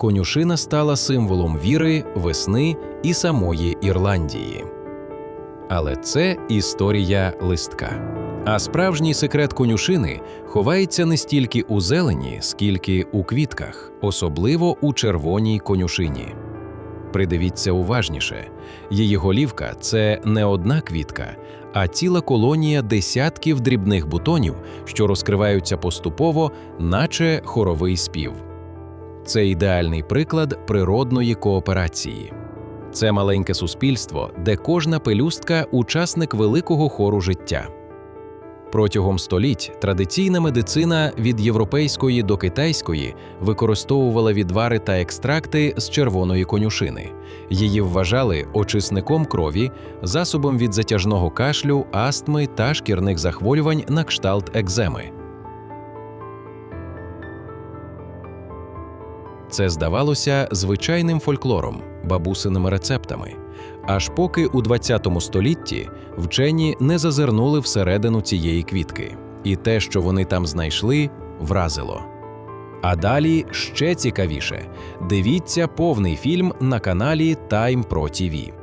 конюшина стала символом віри, весни і самої Ірландії. Але це історія листка. А справжній секрет конюшини ховається не стільки у зелені, скільки у квітках, особливо у червоній конюшині. Придивіться уважніше. Її голівка це не одна квітка, а ціла колонія десятків дрібних бутонів, що розкриваються поступово, наче хоровий спів. Це ідеальний приклад природної кооперації. Це маленьке суспільство, де кожна пелюстка учасник великого хору життя. Протягом століть традиційна медицина від європейської до китайської використовувала відвари та екстракти з червоної конюшини. Її вважали очисником крові, засобом від затяжного кашлю, астми та шкірних захворювань на кшталт екземи. Це здавалося звичайним фольклором, бабусиними рецептами. Аж поки у 20 столітті вчені не зазирнули всередину цієї квітки, і те, що вони там знайшли, вразило. А далі ще цікавіше. Дивіться повний фільм на каналі Time Pro TV.